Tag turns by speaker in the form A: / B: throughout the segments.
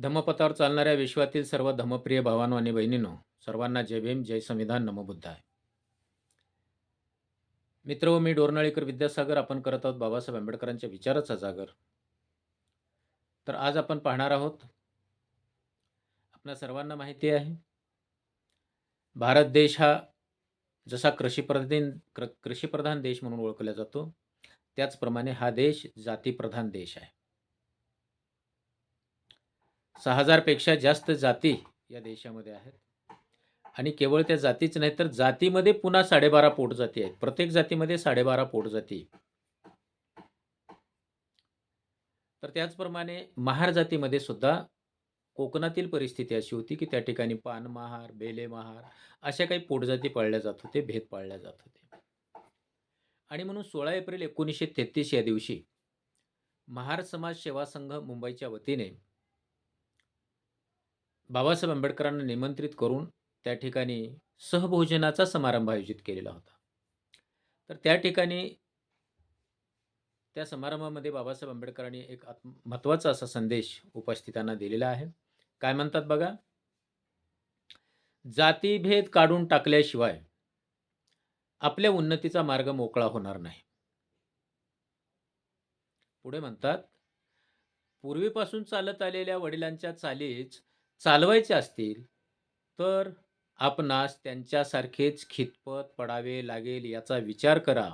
A: धम्मपथावर चालणाऱ्या विश्वातील सर्व धम्मप्रिय भावानो आणि बहिणींनो सर्वांना जय भीम जय संविधान नमबुद्ध आहे मित्र व मी डोरनाळीकर विद्यासागर. आपण करत आहोत बाबासाहेब आंबेडकरांच्या विचाराचा जागर. तर आज आपण पाहणार आहोत आपल्या सर्वांना माहिती आहे भारत देश हा जसा कृषीप्रधान कृषीप्रधान देश म्हणून ओळखला जातो त्याचप्रमाणे हा देश जातीप्रधान देश आहे. सहा हजारपेक्षा जास्त जाती या देशामध्ये आहेत. आणि केवळ त्या जातीच नाही तर जातीमध्ये पुन्हा साडेबारा पोटजाती आहेत. प्रत्येक जातीमध्ये साडेबारा पोटजाती तर त्याचप्रमाणे महार जातीमध्ये सुद्धा कोकणातील परिस्थिती अशी होती की त्या ठिकाणी पान महार बेले महार अशा काही पोटजाती पाळल्या जात होते भेद पाळल्या जात होते. आणि म्हणून सोळा एप्रिल एकोणीसशे तेहतीस या दिवशी महार समाज सेवा संघ मुंबईच्या वतीने बाबासाहेब आंबेडकरांना निमंत्रित करून त्या ठिकाणी सहभोजनाचा समारंभ आयोजित केलेला होता. तर त्या ठिकाणी त्या समारंभामध्ये बाबासाहेब आंबेडकरांनी एक आत्म महत्त्वाचा असा संदेश उपस्थितांना दिलेला आहे. काय म्हणतात बघा? जातीभेद काढून टाकल्याशिवाय आपल्या उन्नतीचा मार्ग मोकळा होणार नाही. पुढे म्हणतात पूर्वीपासून चालत आलेल्या वडिलांच्या चालीच चालवायचे असतील तर आपणास त्यांच्यासारखेच खितपत पडावे लागेल याचा विचार करा.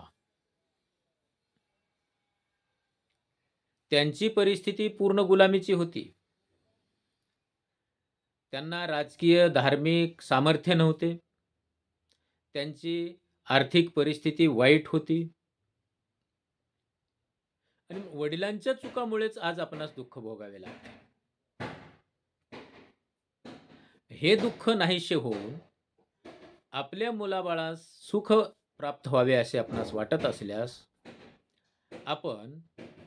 A: त्यांची परिस्थिती पूर्ण गुलामीची होती. त्यांना राजकीय धार्मिक सामर्थ्य नव्हते. त्यांची आर्थिक परिस्थिती वाईट होती. आणि वडिलांच्या चुकामुळेच आज आपणास दुःख भोगावे लागते. हे दुःख नाहीसे होऊन आपल्या मुलाबाळास सुख प्राप्त व्हावे असे आपणास वाटत असल्यास आपण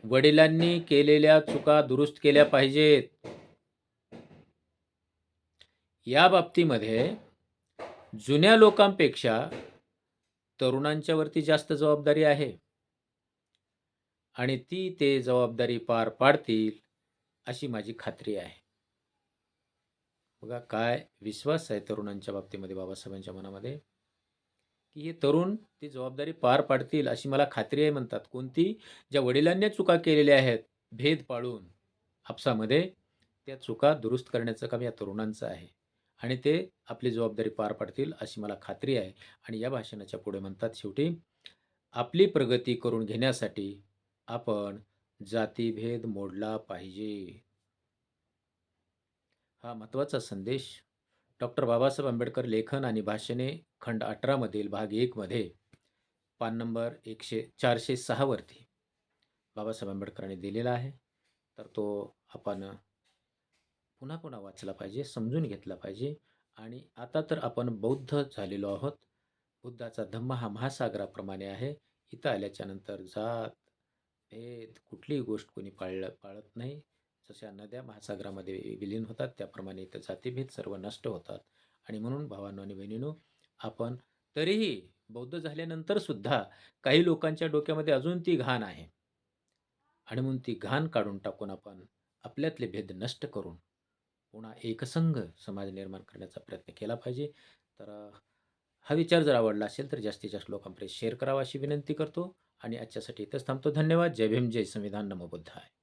A: वडिलांनी केलेल्या चुका दुरुस्त केल्या पाहिजेत. या बाबतीमध्ये जुन्या लोकांपेक्षा तरुणांच्यावरती जास्त जबाबदारी आहे. आणि ती ते जबाबदारी पार पाडतील अशी माझी खात्री आहे. बघा काय विश्वास आहे तरुणांच्या बाबतीमध्ये बाबासाहेबांच्या मनामध्ये? की हे तरुण ती जबाबदारी पार पाडतील अशी मला खात्री आहे म्हणतात. कोणती? ज्या वडिलांनी चुका केलेल्या आहेत भेद पाळून. आपसामध्ये त्या चुका दुरुस्त करण्याचं काम या तरुणांचं आहे. आणि ते आपली जबाबदारी पार पाडतील अशी मला खात्री आहे. आणि या भाषणाच्या पुढे म्हणतात शेवटी आपली प्रगती करून घेण्यासाठी आपण जातीभेद मोडला पाहिजे. हा महत्त्वाचा संदेश. डॉक्टर बाबासाहेब आंबेडकर लेखन आणि भाषणे खंड अठरामधील भाग एकमध्ये पान नंबर एकशे चारशे सहावरती बाबासाहेब आंबेडकरांनी दिलेला आहे. तर तो आपण पुन्हा पुन्हा वाचला पाहिजे समजून घेतला पाहिजे. आणि आता तर आपण बौद्ध झालेलो आहोत. बुद्धाचा धम्म हा महासागराप्रमाणे आहे. इथं आल्याच्यानंतर जात भेद कुठलीही गोष्ट कोणी पाळलं पाळत नाही. जशा नद्या महासागरामध्ये विलीन होतात. त्याप्रमाणे इथं जातीभेद सर्व नष्ट होतात. आणि म्हणून भावांनो आणि बहिणीनो आपण तरीही बौद्ध झाल्यानंतरसुद्धा काही लोकांच्या डोक्यामध्ये अजून ती घाण आहे. आणि म्हणून ती घाण काढून टाकून आपण आपल्यातले भेद नष्ट करून पुन्हा एकसंघ समाज निर्माण करण्याचा प्रयत्न केला पाहिजे. तर हा विचार जर आवडला असेल तर जास्तीत जास्त लोकांपर्यंत शेअर करावा अशी विनंती करतो. आणि आजच्यासाठी इथंच थांबतो. धन्यवाद. जय भीम. जय संविधान. नमोबुद्ध आहे